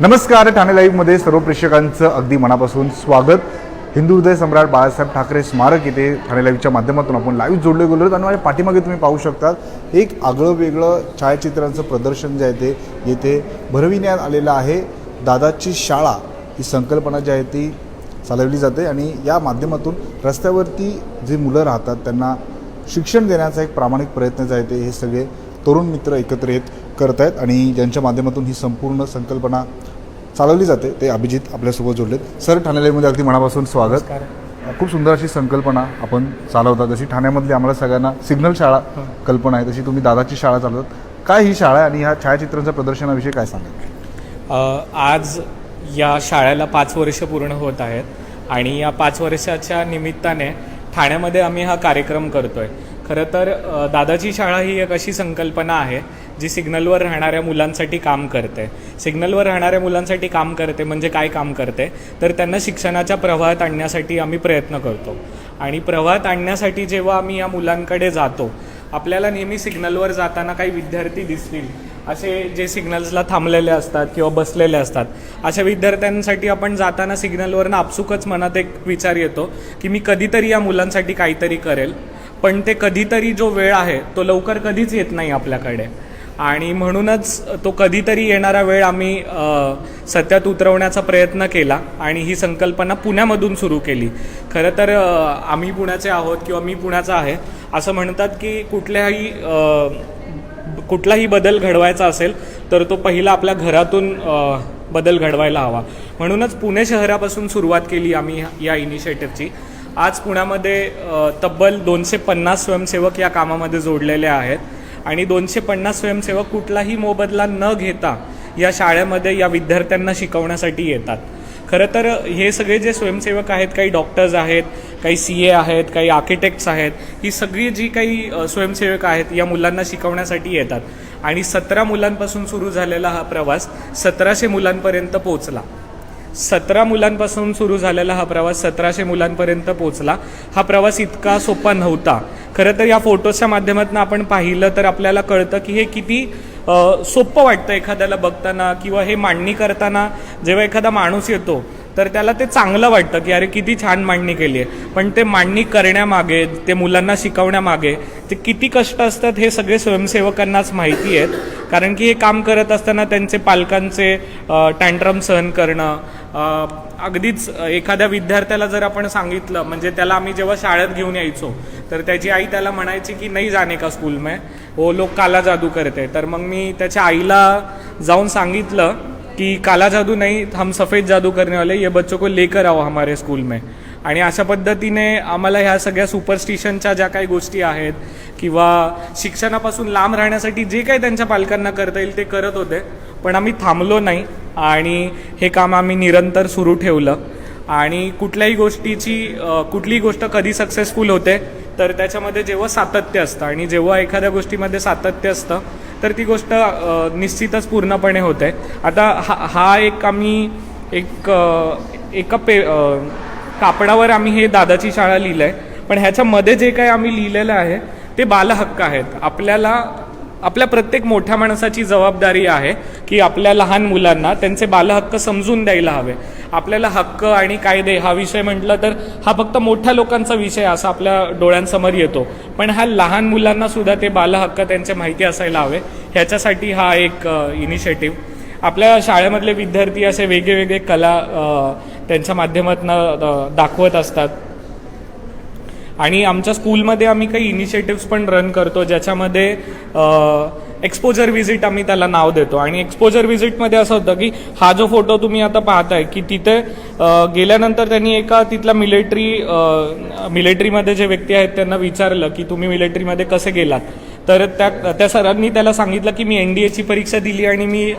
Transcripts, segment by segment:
नमस्कार ठाणे लाईव्हमध्ये सर्व प्रेक्षकांचं अगदी मनापासून स्वागत. हिंदू हृदय सम्राट बाळासाहेब ठाकरे स्मारक इथे ठाणे लाईव्हच्या माध्यमातून आपण लाईव्ह जोडले गेलो आणि माझ्या पाठीमागे तुम्ही पाहू शकता एक आगळं वेगळं छायाचित्रांचं प्रदर्शन जे आहे ते येथे भरविण्यात आलेलं आहे. दादाची शाळा ही संकल्पना जी आहे ती चालवली जाते आणि या माध्यमातून रस्त्यावरती जी मुलं राहतात त्यांना शिक्षण देण्याचा एक प्रामाणिक प्रयत्न जे आहे ते हे सगळे तरुण मित्र एकत्र येत करत आहेत आणि ज्यांच्या माध्यमातून ही संपूर्ण संकल्पना चालवली जाते ते अभिजित आपल्यासोबत जोडलेत. सर ठाणे लाईव्हमध्ये अगदी मनापासून स्वागत. खूप सुंदर अशी संकल्पना आपण चालवता जशी ठाण्यामधली आम्हाला सगळ्यांना सिग्नल शाळा कल्पना आहे तशी तुम्ही दादाची शाळा चालवतात. काय ही शाळा आहे आणि ह्या छायाचित्रांच्या प्रदर्शनाविषयी काय सांगाल? आज या शाळेला पाच वर्ष पूर्ण होत आहेत आणि या पाच वर्षाच्या निमित्ताने ठाण्यामध्ये आम्ही हा कार्यक्रम करतोय. खरं तर दादाची शाळा ही एक अशी संकल्पना आहे जी सिग्नलवर राहणाऱ्या मुलांसाठी काम करते. सिग्नलवर राहणाऱ्या मुलांसाठी काम करते म्हणजे काय काम करते? तर त्यांना शिक्षणाच्या प्रवाहात आणण्यासाठी आम्ही प्रयत्न करतो. आणि प्रवाहात आणण्यासाठी जेव्हा आम्ही या मुलांकडे जातो आपल्याला नेहमी सिग्नलवर जाताना काही विद्यार्थी दिसतील. असे जे सिग्नल्सला थांबलेले असतात किंवा बसलेले असतात अशा विद्यार्थ्यांसाठी आपण जाताना सिग्नलवरनं आपसुकच मनात एक विचार येतो की मी कधीतरी या मुलांसाठी काहीतरी करेल. पण ते कधीतरी जो वेळ आहे तो लवकर कधीच येत नाही आपल्याकडे. आणि म्हणूनच तो कधीतरी येणारा वेळ आम्ही सत्यात उतरवण्याचा प्रयत्न केला आणि ही संकल्पना पुण्यामधून सुरू केली. खरं तर आम्ही पुण्याचे आहोत किंवा मी पुण्याचा आहे असं म्हणतात की कुठल्याही कुठलाही बदल घडवायचा असेल तर तो पहिला आपल्या घरातून बदल घडवायला हवा. म्हणूनच पुणे शहरापासून सुरुवात केली आम्ही या इनिशिएटिव्हची. आज पुण्यामध्ये तब्बल दोनशे पन्नास स्वयंसेवक या कामामध्ये जोडलेले आहेत. आणि दोनशे पन्नास स्वयंसेवक कुठलाही मोबदला न घेता या शाळेमध्ये या विद्यार्थ्यांना शिकवण्यासाठी येतात. खरं तर हे सगळे जे स्वयंसेवक आहेत काही डॉक्टर्स आहेत काही सी ए आहेत काही आर्किटेक्ट्स आहेत ही सगळी जी काही स्वयंसेवक आहेत या मुलांना शिकवण्यासाठी येतात. आणि सतरा मुलांपासून सुरू झालेला हा प्रवास सतराशे मुलांपर्यंत पोचला सतरा मुलांपासून सुरू झालेला हा प्रवास सतराशे मुलांपर्यंत पोचला हा प्रवास इतका सोपा नव्हता. खरं तर या फोटोजच्या माध्यमातून आपण पाहिलं तर आपल्याला कळतं की हे किती सोपं वाटतं एखाद्याला बघताना किंवा हे मांडणी करताना जेव्हा एखादा माणूस येतो तर त्याला ते चांगलं वाटतं की अरे किती छान मांडणी केली आहे. पण ते मांडणी करण्यामागे ते मुलांना शिकवण्यामागे ते किती कष्ट असतात हे सगळे स्वयंसेवकांनाच माहिती आहेत. कारण की हे काम करत असताना त्यांचे पालकांचे टँट्रम सहन करणं अगदीच एखाद्या विद्यार्थ्याला जर आपण सांगितलं म्हणजे त्याला आम्ही जेव्हा शाळेत घेऊन यायचो तर त्याची आई त्याला म्हणायची की नाही जाणे का स्कूल में? वो लोक काला जादू करते. तर मग मी त्याच्या आईला जाऊन सांगितलं की काला जादू नाही हम सफ़ेद जादू करने वाले ये बच्चों को लेकर आओ हमारे स्कूल में। आणि अशा पद्धतीने आम्हाला ह्या सगळ्या सुपरस्टिशनच्या ज्या काही गोष्टी आहेत किंवा शिक्षणापासून लांब राहण्यासाठी जे काही त्यांच्या पालकांना करता येईल ते करत होते पण आम्ही थांबलो नाही आणि हे काम आम्ही निरंतर सुरू ठेवलं. आणि कुठल्याही गोष्टीची कुठलीही गोष्ट कधी सक्सेसफुल होते तर त्याच्यामध्ये जेव्हा सातत्य असतं आणि जेव्हा एखाद्या गोष्टीमध्ये सातत्य असतं तर ती गोष्ट निश्चितच पूर्णपणे होते. आता हा हा एक आम्ही एक एका पे कापडावर आम्ही हे दादाची शाळा लिहिलं आहे पण ह्याच्यामध्ये जे काही आम्ही लिहिलेलं आहे ते बालहक्क आहेत. आपल्याला आपल्या प्रत्येक मोठ्या माणसाची जबाबदारी आहे की आपल्या लहान मुलांना त्यांचे बालहक्क समजून द्यायला हवे. आपल्याला हक्क आणि कायदे हा विषय म्हटलं तर हा फक्त मोठ्या लोकांचा विषय असा आपल्या डोळ्यांसमोर येतो. पण हा लहान मुलांना सुद्धा ते बालहक्क त्यांचे माहिती असायला हवे. ह्याच्यासाठी हा एक इनिशिएटिव्ह आपल्या शाळेमधले विद्यार्थी असे वेगवेगळे कला त्यांच्या माध्यमातून दाखवत असतात. आणि आमच्या स्कूलमध्ये आम्ही काही इनिशिएटिव्स पण रन करतो ज्याच्यामध्ये एक्सपोजर व्हिजिट आम्ही त्याला नाव देतो. आणि एक्सपोजर व्हिजिटमध्ये असं होतं की हा जो फोटो तुम्ही आता पाहताय की तिथे गेल्यानंतर त्यांनी एका तिथला मिलिटरी मिलिटरीमध्ये जे व्यक्ती आहेत त्यांना विचारलं की तुम्ही मिलिटरीमध्ये कसे गेलात? तर त्या त्या सरांनी त्याला सांगितलं की मी एन डी एची परीक्षा दिली आणि मी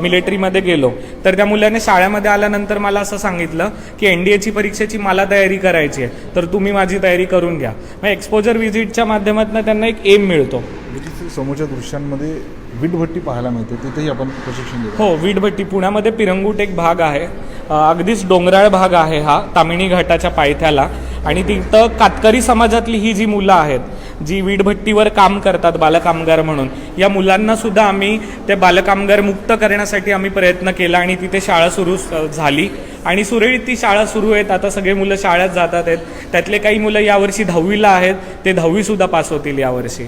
मिलिटरीमध्ये गेलो. तर त्या मुलाने शाळेमध्ये आल्यानंतर मला असं सांगितलं की एन डी एची परीक्षेची मला तयारी करायची आहे तर तुम्ही माझी तयारी करून घ्या. मग एक्सपोजर व्हिजिटच्या माध्यमातून त्यांना एक एम मिळतो. जिथे समोरच्या दृश्यांमध्ये वीटभट्टी पाहायला मिळते तिथेही आपण प्रशिक्षण देतो. हो वीटभट्टी. पुण्यामध्ये पिरंगुट एक भाग आहे. अगदीच डोंगराळ भाग आहे हा तामिणी घाटाच्या पायथ्याला. आणि तिथं कातकरी समाजातली ही जी मुलं आहेत जी वीटभट्टीवर काम करतात बालकामगार म्हणून या मुलांना सुद्धा आम्ही ते बालकामगार मुक्त करण्यासाठी आम्ही प्रयत्न केला आणि तिथे शाळा सुरू झाली. आणि सुरळीत ती शाळा सुरू आहेत. आता सगळे मुलं शाळेत जातात आहेत. त्यातले काही मुलं यावर्षी दहावीला आहेत. ते दहावीसुद्धा पास होतील यावर्षी.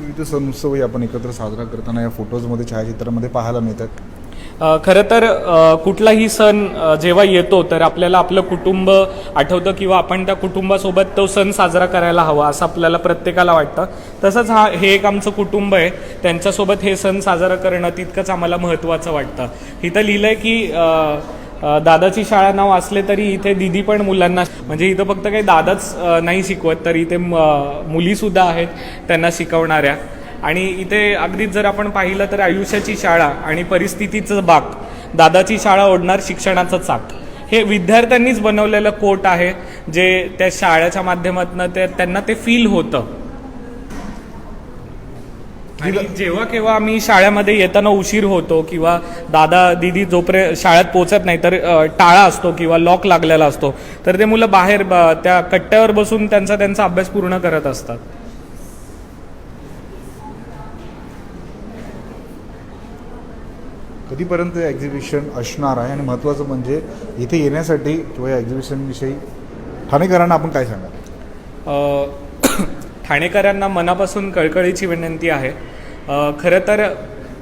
विविध सण उत्सवही आपण एकत्र साजरा करताना या फोटोजमध्ये छायाचित्रामध्ये पाहायला मिळतात. खरं तर कुठलाही सण जेव्हा येतो तर आपल्याला आपलं कुटुंब आठवतं किंवा आपण त्या कुटुंबासोबत तो सण साजरा करायला हवा असं आपल्याला प्रत्येकाला वाटतं. तसंच हा हे एक आमचं कुटुंब आहे. त्यांच्यासोबत हे सण साजरा करणं तितकंच आम्हाला महत्त्वाचं वाटतं. इथं लिहिलं आहे की दादाची शाळा नाव असले तरी इथे दिदी पण मुलांना म्हणजे इथं फक्त काही दादाच नाही शिकवत तर इथे मुलीसुद्धा आहेत त्यांना शिकवणाऱ्या. आणि इथे अगदीच जर आपण पाहिलं तर आयुष्याची शाळा आणि परिस्थितीचं बाक दादाची शाळा ओढणार शिक्षणाचं चाक हे विद्यार्थ्यांनीच बनवलेलं कोट आहे जे त्या शाळेच्या माध्यमातून ते त्यांना ते फील होतं. आणि जेव्हा केव्हा आम्ही शाळेमध्ये येताना उशीर होतो किंवा दादा दिदी जोपर्यंत शाळेत पोचत नाही तर टाळा असतो किंवा लॉक लागलेला असतो तर ते मुलं बाहेर त्या कट्ट्यावर बसून त्यांचा त्यांचा अभ्यास पूर्ण करत असतात. कधीपर्यंत एक्झिबिशन असणार आहे? आणि महत्त्वाचं म्हणजे इथे येण्यासाठी किंवा या एक्झिबिशनविषयी ठाणेकरांना आपण काय सांगाल? ठाणेकरांना मनापासून कळकळीची विनंती आहे. खरं तर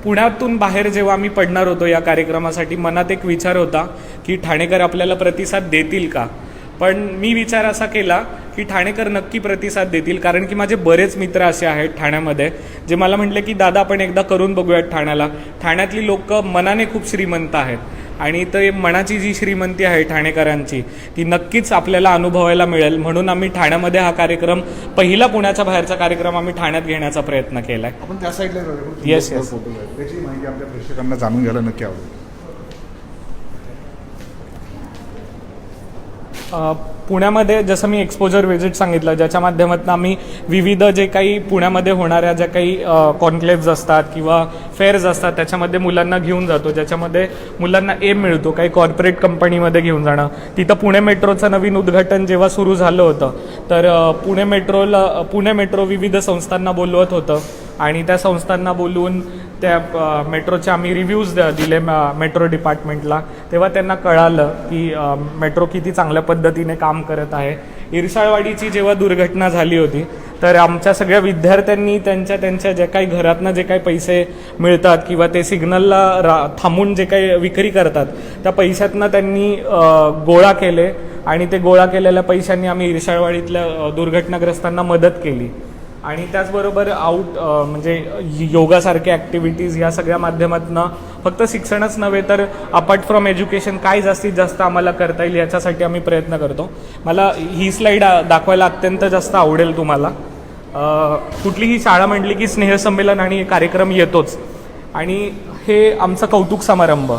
पुण्यातून बाहेर जेव्हा आम्ही पडणार होतो या कार्यक्रमासाठी मनात एक विचार होता की ठाणेकर आपल्याला प्रतिसाद देतील का? पण मी विचार असा केला की ठाणेकर नक्की प्रतिसाद देतील. कारण की माझे बरेच मित्र असे आहेत ठाण्यामध्ये जे मला म्हटले की दादा आपण एकदा करून बघूयात ठाण्याला. ठाण्यातली लोक मनाने खूप श्रीमंत आहेत. आणि ते मनाची जी श्रीमंती आहे ठाणेकरांची ती नक्कीच आपल्याला अनुभवायला मिळेल. म्हणून आम्ही ठाण्यामध्ये हा कार्यक्रम पहिला पुण्याच्या बाहेरचा कार्यक्रम आम्ही ठाण्यात घेण्याचा प्रयत्न केला आहे आपण त्या साईडला. फोटोज आहेत त्याची माहिती आमच्या प्रेक्षकांना जाणून घ्यायला नक्की आवडेल. अ, पुण्यामध्ये जसं मी एक्सपोजर व्हिजिट सांगितलं ज्याच्या माध्यमातून आम्ही विविध जे काही पुण्यामध्ये होणाऱ्या ज्या काही कॉन्क्लेव्ज असतात किंवा फेअर्स असतात त्याच्यामध्ये मुलांना घेऊन जातो ज्याच्यामध्ये मुलांना एम मिळतो काही कॉर्पोरेट कंपनीमध्ये घेऊन जाणं. तिथं पुणे मेट्रोचं नवीन उद्घाटन जेव्हा सुरू झालं होतं तर पुणे मेट्रोला पुणे मेट्रो विविध संस्थांना बोलवत होतं आणि त्या संस्थांना बोलवून त्या मेट्रोचे आम्ही रिव्ह्यूज दिले म- मेट्रो डिपार्टमेंटला तेव्हा त्यांना कळालं की मेट्रो किती चांगल्या पद्धतीने काम करत आहे. इरसाळवाडीची जेव्हा दुर्घटना झाली होती तर आमच्या सगळ्या विद्यार्थ्यांनी त्यांच्या त्यांच्या ज्या काही घरातनं जे काही पैसे मिळतात किंवा ते सिग्नलला रा थांबून जे काही विक्री करतात त्या पैशातनं त्यांनी गोळा केले आणि ते गोळा केलेल्या पैशांनी आम्ही इरसाळवाडीतल्या दुर्घटनाग्रस्तांना मदत केली. आणि त्याचबरोबर आउट म्हणजे योगासारख्या ॲक्टिव्हिटीज या सगळ्या माध्यमातून फक्त शिक्षणच नव्हे तर अपार्ट फ्रॉम एज्युकेशन काय जास्तीत जास्त आम्हाला करता येईल याच्यासाठी आम्ही प्रयत्न करतो. मला ही स्लाईड दाखवायला अत्यंत जास्त आवडेल तुम्हाला. कुठलीही शाळा म्हटली की स्नेहसंमेलन आणि कार्यक्रम येतोच. आणि हे आमचा कौतुक समारंभ.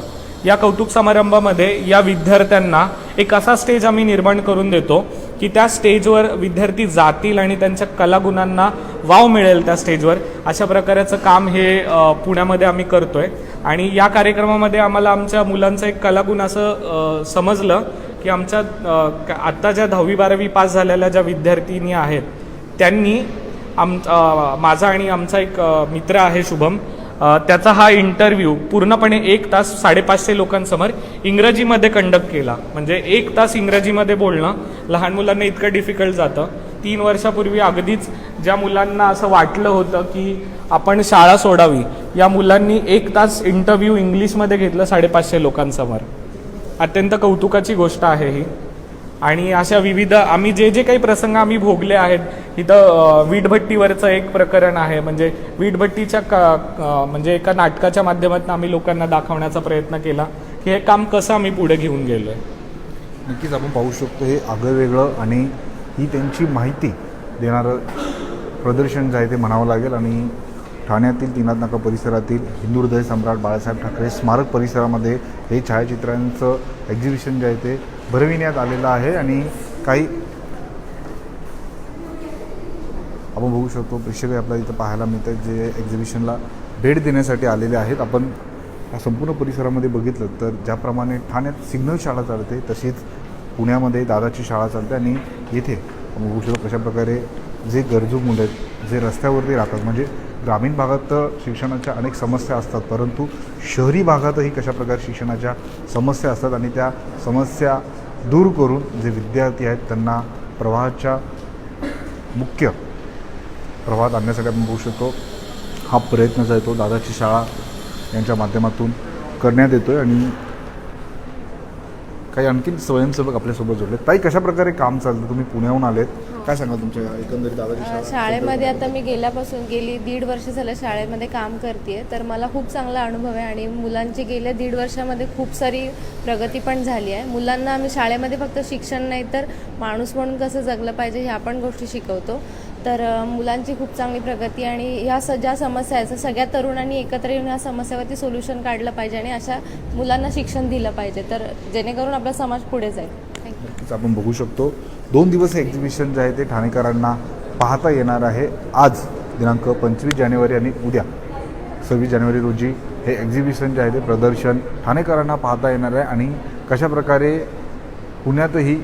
या कौतुक समारंभामध्ये या विद्यार्थ्यांना एक असा स्टेज आम्ही निर्माण करून देतो की त्या स्टेजवर विद्यार्थी जातील आणि त्यांच्या कलागुणांना वाव मिळेल त्या स्टेजवर अशा प्रकारचं काम हे पुण्यामध्ये आम्ही करतोय. आणि या कार्यक्रमामध्ये आम्हाला आमच्या मुलांचं एक कलागुण असं समजलं की आमच्या आत्ता ज्या दहावी बारावी पास झालेल्या ज्या विद्यार्थिनी आहेत त्यांनी आम माझा आणि आमचा एक मित्र आहे शुभम. त्याचा हा इंटरव्ह्यू पूर्णपणे एक तास साडेपाचशे लोकांसमोर इंग्रजीमध्ये कंडक्ट केला. म्हणजे एक तास इंग्रजीमध्ये बोलणं लहान मुलांना इतकं डिफिकल्ट जातं. तीन वर्षापूर्वी अगदीच ज्या मुलांना असं वाटलं होतं की आपण शाळा सोडावी या मुलांनी एक तास इंटरव्ह्यू इंग्लिशमध्ये घेतलं साडेपाचशे लोकांसमोर. अत्यंत कौतुकाची गोष्ट आहे ही. आणि अशा विविध आम्ही जे जे काही प्रसंग आम्ही भोगले आहेत इथं वीटभट्टीवरचं एक प्रकरण आहे. म्हणजे वीटभट्टीच्या का म्हणजे एका नाटकाच्या माध्यमातून आम्ही लोकांना दाखवण्याचा प्रयत्न केला की हे काम कसं आम्ही पुढे घेऊन गेलो आहे नक्कीच आपण पाहू शकतो हे आगळं वेगळं आणि ही त्यांची माहिती देणारं प्रदर्शन जे आहे ते म्हणावं लागेल. आणि ठाण्यातील तीनाथ नाका परिसरातील हिंदू हृदय सम्राट बाळासाहेब ठाकरे स्मारक परिसरामध्ये हे छायाचित्रांचं एक्झिबिशन जे आहे ते भरविण्यात आलेलं आहे आणि काही आपण बघू शकतो प्रेक्षक आपल्याला इथं पाहायला मिळतात जे एक्झिबिशनला भेट देण्यासाठी आलेले आहेत. आपण या संपूर्ण परिसरामध्ये बघितलं तर ज्याप्रमाणे ठाण्यात सिग्नल शाळा चालते तशीच पुण्यामध्ये दादाची शाळा चालते आणि येथे आपण बघू शकतो कशाप्रकारे जे गरजू मुलं आहेत जे रस्त्यावरती राहतात म्हणजे ग्रामीण भागात तर शिक्षणाच्या अनेक समस्या असतात परंतु शहरी भागातही कशा प्रकारे शिक्षणाच्या समस्या असतात आणि त्या समस्या दूर करून जे विद्यार्थी आहेत त्यांना प्रवाहाच्या मुख्य प्रवाहात आणण्यासाठी आपण बघू शकतो. हा प्रयत्न जो आहे तो दादाची शाळा यांच्या माध्यमातून करण्यात येतो आहे आणि काही आणखीन स्वयंसेवक आपल्यासोबत जोडले ताई कशाप्रकारे काम चालतं? तुम्ही पुण्याहून आलेत. काय सांगाल तुमच्या एकंदरीत शाळा शाळेमध्ये आता मी गेल्यापासून गेली दीड वर्ष झालं शाळेमध्ये काम करते तर मला खूप चांगला अनुभव आहे आणि मुलांची गेल्या दीड वर्षामध्ये खूप सारी प्रगती पण झाली आहे. मुलांना आम्ही शाळेमध्ये फक्त शिक्षण नाही तर माणूस म्हणून कसं जगलं पाहिजे ह्या पण गोष्टी शिकवतो. तर मुलांची खूप चांगली प्रगती आणि ह्या स ज्या समस्या आहेत सगळ्या तरुणांनी एकत्र येऊन ह्या समस्यावरती सोल्युशन काढलं पाहिजे आणि अशा मुलांना शिक्षण दिलं पाहिजे. तर जेणेकरून आपला समाज पुढे जाईल. आपण बघू शकतो. दोन दिवस हे एक्झिबिशन जे आहे ते ठाणेकरांना पाहता येणार आहे. आज दिनांक पंचवीस जानेवारी आणि उद्या सव्वीस जानेवारी रोजी हे एक्झिबिशन जे आहे ते प्रदर्शन ठाणेकरांना पाहता येणार आहे आणि कशाप्रकारे पुण्यातही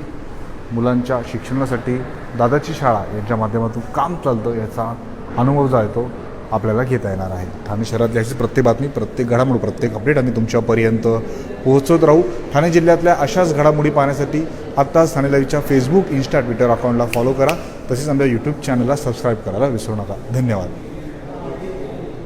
मुलांच्या शिक्षणासाठी दादाची शाळा यांच्या माध्यमातून काम चालतं याचा अनुभव जो आहे तो आपल्याला घेता येणार आहे. ठाणे शहरातल्या अशी प्रत्येक बातमी प्रत्येक घडामोड प्रत्येक अपडेट आम्ही तुमच्यापर्यंत पोहोचत राहू. ठाणे जिल्ह्यातल्या अशाच घडामोडी पाहण्यासाठी आत्ताच ठाणे लाईव्हच्या फेसबुक इन्स्टा ट्विटर अकाउंटला फॉलो करा. तसेच आमच्या यूट्यूब चॅनलला सबस्क्राईब करायला विसरू नका. धन्यवाद.